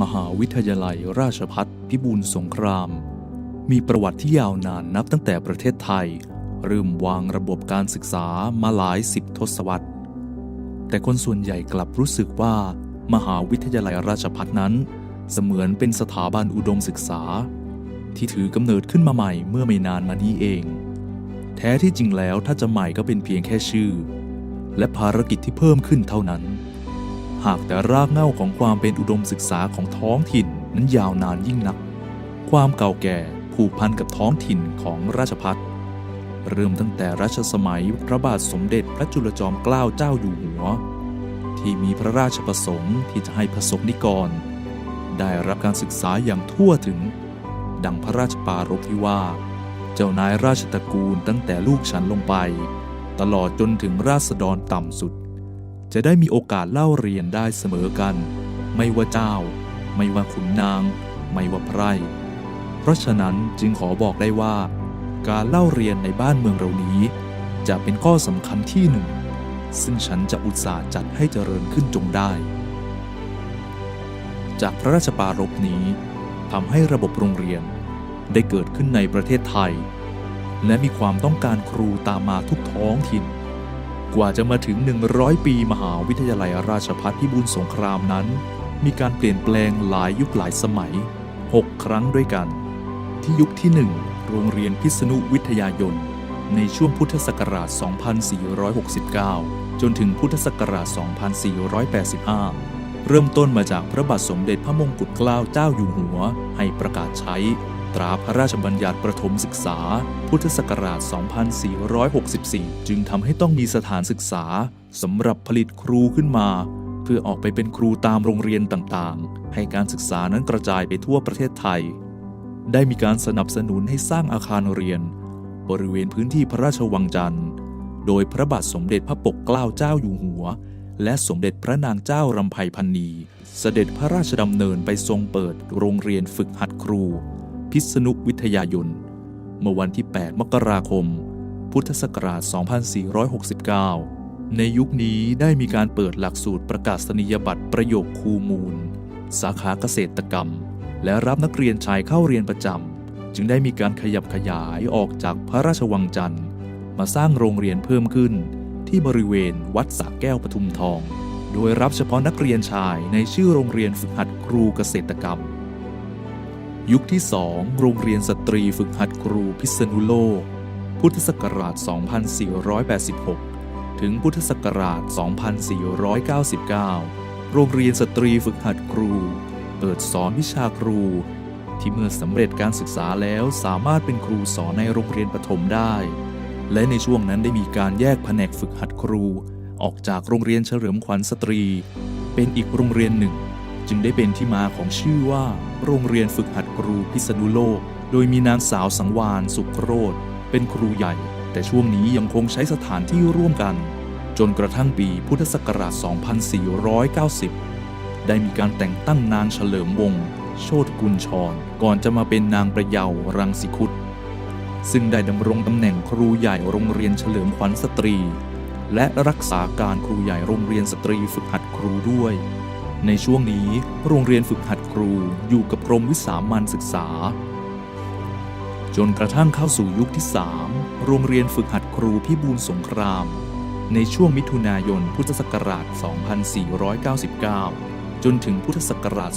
มหาวิทยาลัยราชพัฒพิบูลสงคราม มีประวัติที่ยาวนานนับตั้งแต่ประเทศไทย เริ่มวางระบบการศึกษามาหลายสิบทศวรรษ แต่คนส่วนใหญ่กลับรู้สึกว่า มหาวิทยาลัยราชพัฒนั้น เสมือนเป็นสถาบันอุดมศึกษา ที่ถือกำเนิดขึ้นมาใหม่เมื่อไม่นานมานี้เอง แท้ที่จริงแล้วถ้าจะใหม่ก็เป็นเพียงแค่ชื่อ และภารกิจที่เพิ่มขึ้นเท่านั้น หากแต่รากเหง้าของความเป็นอุดมศึกษาของท้องถิ่นนั้นยาวนานยิ่งนัก ความเก่าแก่ผูกพันกับท้องถิ่นของราชพัฒเริ่มตั้งแต่รัชสมัยพระบาทสมเด็จพระจุลจอมเกล้าเจ้าอยู่หัว ที่มีพระราชประสงค์ที่จะให้พระสงฆ์นิกร ได้รับการศึกษาอย่างทั่วถึง ดังพระราชปารภที่ว่า เจ้านายราชตระกูลตั้งแต่ลูกฉันลงไป ตลอดจนถึงราษฎรต่ำสุด จะได้มีโอกาสเล่าเรียนได้เสมอกัน ไม่ว่าเจ้า ไม่ว่าขุนนาง ไม่ว่าไพร่เพราะฉะนั้นจึงขอบอกได้ว่า การเล่าเรียนในบ้านเมืองเรานี้ จะเป็นข้อสำคัญที่หนึ่ง ซึ่งฉันจะอุตส่าห์จัดให้เจริญขึ้นจงได้ จากพระราชปารภนี้ทำให้ระบบโรงเรียนได้เกิดขึ้นในประเทศไทย และมีความต้องการครูตามมาทุกท้องถิ่น กว่าจะมาถึง 100 ปีมหาวิทยาลัยราชภัฏพิบูลสงครามนั้น มีการเปลี่ยนแปลงหลายยุคหลายสมัย 6 ครั้งด้วยกัน ที่ยุคที่ 1 โรงเรียนพิษณุวิทยายน ในช่วงพุทธศักราช 2469 จนถึงพุทธศักราช 2485 เริ่มต้นมาจากพระบาทสมเด็จพระมงกุฎเกล้าเจ้าอยู่หัว ให้ประกาศใช้ ตราพระราชบัญญัติประถมศึกษา พุทธศักราช 2464 จึงทำให้ต้องมีสถานศึกษาสำหรับผลิตครูขึ้นมา เพื่อออกไปเป็นครูตามโรงเรียนต่างๆ ให้การศึกษานั้นกระจายไปทั่วประเทศไทย ได้มีการสนับสนุนให้สร้างอาคารเรียน บริเวณพื้นที่พระราชวังจันทร์ โดยพระบาทสมเด็จพระปกเกล้าเจ้าอยู่หัว และสมเด็จพระนางเจ้ารำไพพันนีเสด็จพระราชดำเนินไปทรงเปิดโรงเรียนฝึกหัดครู พิษณุวิทยายน เมื่อวันที่ 8 มกราคม พุทธศักราช 2469 ในยุคนี้ได้มีการเปิดหลักสูตรประกาศนียบัตรประโยคคูมูล สาขาเกษตรกรรม และรับนักเรียนชายเข้าเรียนประจำ จึงได้มีการขยับขยายออกจากพระราชวังจันทร์ มาสร้างโรงเรียนเพิ่มขึ้น ที่บริเวณวัดสระแก้วปทุมทอง โดยรับเฉพาะนักเรียนชายในชื่อโรงเรียนฝึกหัดครูเกษตรกรรม ยุคที่ 2 โรงเรียนสตรีฝึกหัดครูพิษณุโลก พุทธศักราช 2486 ถึงพุทธศักราช 2499 โรงเรียนสตรีฝึกหัดครู เปิดสอนวิชาครู ที่เมื่อสำเร็จการศึกษาแล้วสามารถเป็นครูสอนในโรงเรียนประถมได้ และในช่วงนั้นได้มีการแยกแผนกฝึกหัดครู ออกจากโรงเรียนเฉลิมขวัญสตรี เป็นอีกโรงเรียนหนึ่ง จึงได้เป็นที่มาของชื่อว่า โรงเรียนฝึกหัดครูพิษณุโลก โดยมีนางสาวสังวานสุขโรธเป็นครูใหญ่ แต่ช่วงนี้ยังคงใช้สถานที่ร่วมกัน จนกระทั่งปีพุทธศักราช 2490 ได้มีการแต่งตั้งนางเฉลิมวงศ์โชติกุลชร ก่อนจะมาเป็นนางประเยารังสิคุตซึ่งได้ดำรงตำแหน่งครูใหญ่โรงเรียนเฉลิมขวัญสตรี และรักษาการครูใหญ่โรงเรียนสตรีฝึกหัดครูด้วย ในช่วงนี้โรงเรียนฝึกหัดครูอยู่กับกรมวิสามัญศึกษา จนกระทั่งเข้าสู่ยุคที่ 3 โรงเรียนฝึกหัดครูพิบูลสงคราม ในช่วงมิถุนายนพุทธศักราช 2499 จนถึงพุทธศักราช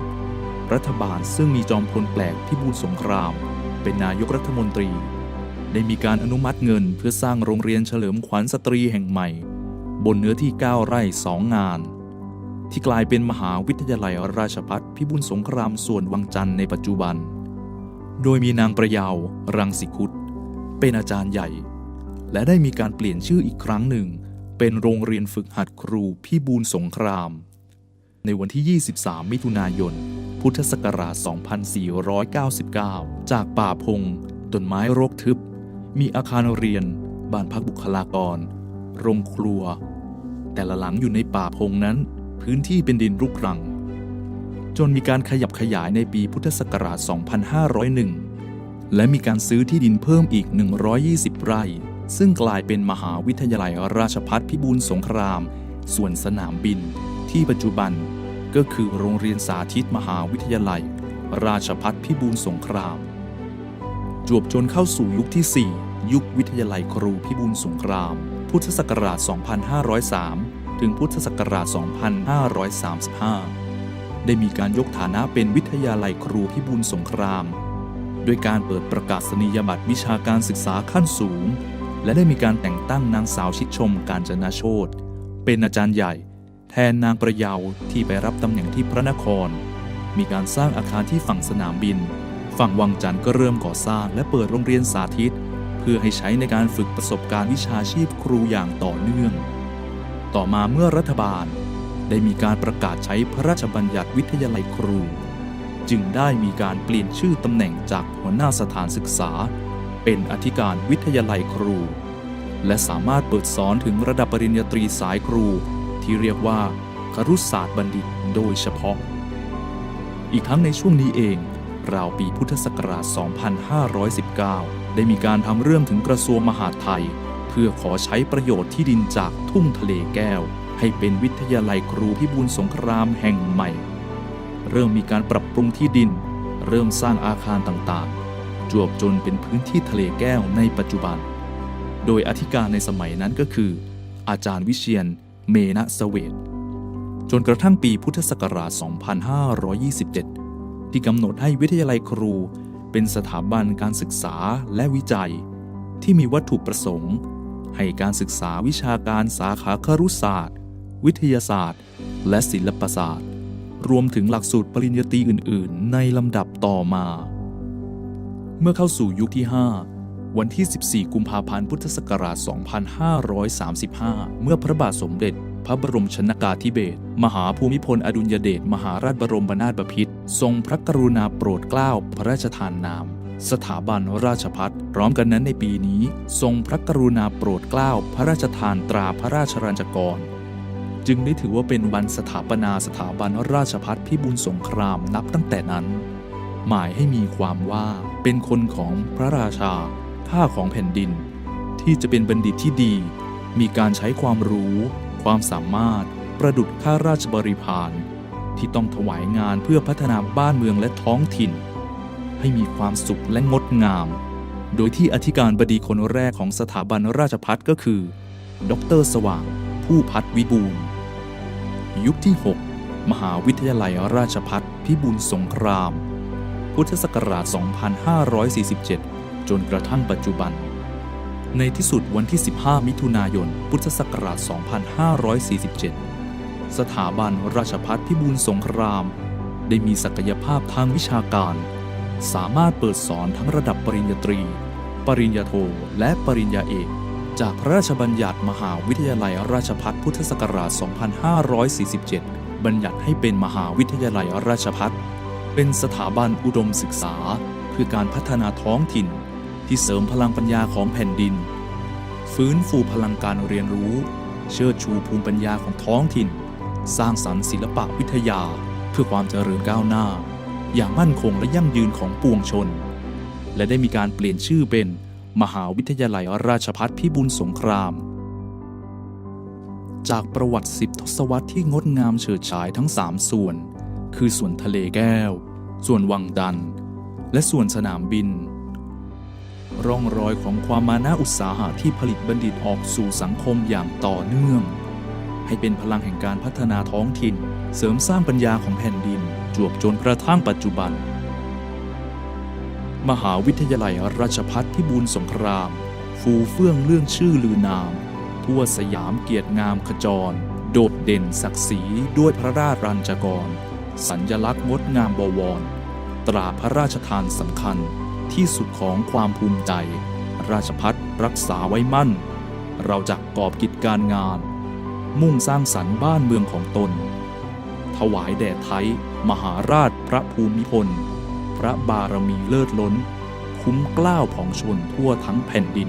2502 รัฐบาลซึ่งมีจอมพลแปลกพิบูลสงคราม เป็นนายกรัฐมนตรี ได้มีการอนุมัติเงินเพื่อสร้างโรงเรียนเฉลิมขวัญสตรีแห่งใหม่บนเนื้อที่ 9 ไร่สองงาน ที่กลายเป็นมหาวิทยาลัยราชภัฏพิบูลสงครามส่วนวังจันทร์ในปัจจุบัน โดยมีนางประยาว รังสิคุตเป็นอาจารย์ใหญ่ และได้มีการเปลี่ยนชื่ออีกครั้งหนึ่ง เป็นโรงเรียนฝึกหัดครูพิบูลสงคราม ในวันที่ 23 มิถุนายน พุทธศักราช 2499 จากป่าพง ต้นไม้รกทึบ มีอาคารเรียน บ้านพักบุคลากร โรงครัว แต่ละหลังอยู่ในป่าพงนั้น พื้นที่เป็นดินรุกรัง จนมีการขยับขยายในปีพุทธศักราช 2501 และมีการซื้อที่ดินเพิ่มอีก 120 ไร่ ซึ่งกลายเป็นมหาวิทยาลัยราชภัฏพิบูลสงคราม ส่วนสนามบิน ที่ปัจจุบันก็คือโรงเรียนสาธิตมหาวิทยาลัย ราชพัฒพิบูลสงคราม จวบจนเข้าสู่ยุคที่ 4 ยุควิทยาลัยครูพิบูลสงคราม พุทธศักราช 2503 ถึงพุทธศักราช 2535 ได้มีการยกฐานะเป็นวิทยาลัยครูพิบูลสงครามโดยการเปิดประกาศนียบัตรวิชาการศึกษาขั้นสูง และได้มีการแต่งตั้งนางสาวชิดชมการจนาโชตเป็นอาจารย์ใหญ่ แทนนางประเยาที่ไปรับตำแหน่งที่พระนคร มีการสร้างอาคารที่ฝั่งสนามบิน ฝั่งวังจันทร์ก็เริ่มก่อสร้างและเปิดโรงเรียนสาธิต เพื่อให้ใช้ในการฝึกประสบการณ์วิชาชีพครูอย่างต่อเนื่อง ต่อมาเมื่อรัฐบาล ได้มีการประกาศใช้พระราชบัญญัติวิทยาลัยครู จึงได้มีการเปลี่ยนชื่อตำแหน่งจากหัวหน้าสถานศึกษา เป็นอธิการวิทยาลัยครู และสามารถเปิดสอนถึงระดับปริญญาตรีสายครู ที่เรียกว่าครุศาสตร์บัณฑิตโดยเฉพาะ อีกทั้งในช่วงนี้เองราวปีพุทธศักราช 2519 ได้มีการทำเรื่องถึงกระทรวงมหาดไทย พื่อขอใช้ประโยชน์ที่ดินจากทุ่งทะเลแก้ว ให้เป็นวิทยาลัยครูพิบูลสงครามแห่งใหม่ เริ่มมีการปรับปรุงที่ดิน เริ่มสร้างอาคารต่างๆ จวบจนเป็นพื้นที่ทะเลแก้วในปัจจุบัน โดยอธิการในสมัยนั้นก็คือ อาจารย์วิเชียน เมนะเสเวตจนกระทั่งปีพุทธศักราช 2527 ที่กำหนดให้วิทยาลัยครูเป็นสถาบันการศึกษาและวิจัย ที่มีวัตถุประสงค์ ให้การศึกษาวิชาการสาขาครุศาสตร์ วิทยาศาสตร์ และศิลปศาสตร์ รวมถึงหลักสูตรปริญญาตรีอื่น ๆ ในลำดับต่อมา เมื่อเข้าสู่ยุคที่ 5 วันที่ 14 กุมภาพันธ์พุทธศักราช 2535 เมื่อพระบาทสมเด็จพระบรมชนกาธิเบศรมหาภูมิพลอดุลยเดชมหาราชบรมนาถบพิตรทรงพระกรุณาโปรดเกล้าพระราชทานนาม สถาบันราชพัฒพร้อมกันนั้นในปีนี้ ทรงพระกรุณาโปรดเกล้าพระราชทานตราพระราชรัญจกร จึงได้ถือว่าเป็นวันสถาปนาสถาบันราชพัฒพิบูลสงครามนับตั้งแต่นั้น หมายให้มีความว่าเป็นคนของพระราชา ข้าของแผ่นดิน ที่จะเป็นบัณฑิตที่ดี มีการใช้ความรู้ ความสามารถ ประดุจข้าราชบริพารที่ต้องถวายงานเพื่อพัฒนาบ้านเมืองและท้องถิ่น ให้มีความสุขและงดงาม โดยที่อธิการบดีคนแรกของสถาบันราชพัฒก็คือ ดร สว่าง ผู้พัฒวิบูลยุคที่ 6 มหาวิทยาลัยราชพัฒพิบูลสงคราม พุทธศักราช 2547 จนกระทั่งปัจจุบัน ในที่สุดวันที่ 15 มิถุนายน พุทธศักราช 2547 สถาบันราชพัฒพิบูลสงคราม ได้มีศักยภาพทางวิชาการ สามารถเปิดสอนทั้งระดับปริญญาตรี ปริญญาโท และปริญญาเอก จากพระราชบัญญัติมหาวิทยาลัยราชพัฒพุทธศักราช 2547 บัญญัติให้เป็นมหาวิทยาลัยราชพัฒเป็นสถาบันอุดมศึกษา เพื่อการพัฒนาท้องถิ่น ที่เสริมพลังปัญญาของแผ่นดิน ฟื้นฟูพลังการเรียนรู้ เชิดชูภูมิปัญญาของท้องถิ่น สร้างสรรค์ศิลปะวิทยา เพื่อความเจริญก้าวหน้า อย่างมั่นคงและยั่งยืนของปวงชน และได้มีการเปลี่ยนชื่อเป็นมหาวิทยาลัยราชพัฒพิบูลสงคราม จากประวัติสิบทศวรรษที่งดงามเฉิดฉายทั้งสามส่วน คือส่วนทะเลแก้ว ส่วนวังดัน และส่วนสนามบิน ร่องรอยของความมานะอุตสาหะที่ผลิตบัณฑิตออกสู่สังคมอย่างต่อเนื่อง ให้เป็นพลังแห่งการพัฒนาท้องถิ่น เสริมสร้างปัญญาของแผ่นดิน จวบจนกระทั่งปัจจุบัน มหาวิทยาลัยราชพัฒพิบูลสงคราม ฟูเฟื่องเรื่องชื่อลือนาม ทั่วสยามเกียรติงามขจร โดดเด่นศักดิ์ศรีด้วยพระราชรัญจกร สัญญลักษณ์งดงามบวร ตราพระราชทานสำคัญที่สุดของความภูมิใจ ราชพัฒรักษาไว้มั่น เราจะกอบกิจการงาน มุ่งสร้างสรรค์บ้านเมืองของตน ถวายแด่ไทย มหาราชพระภูมิพล พระบารมีเลิศล้น คุ้มกล้าวของชนทั่วทั้งแผ่นดิน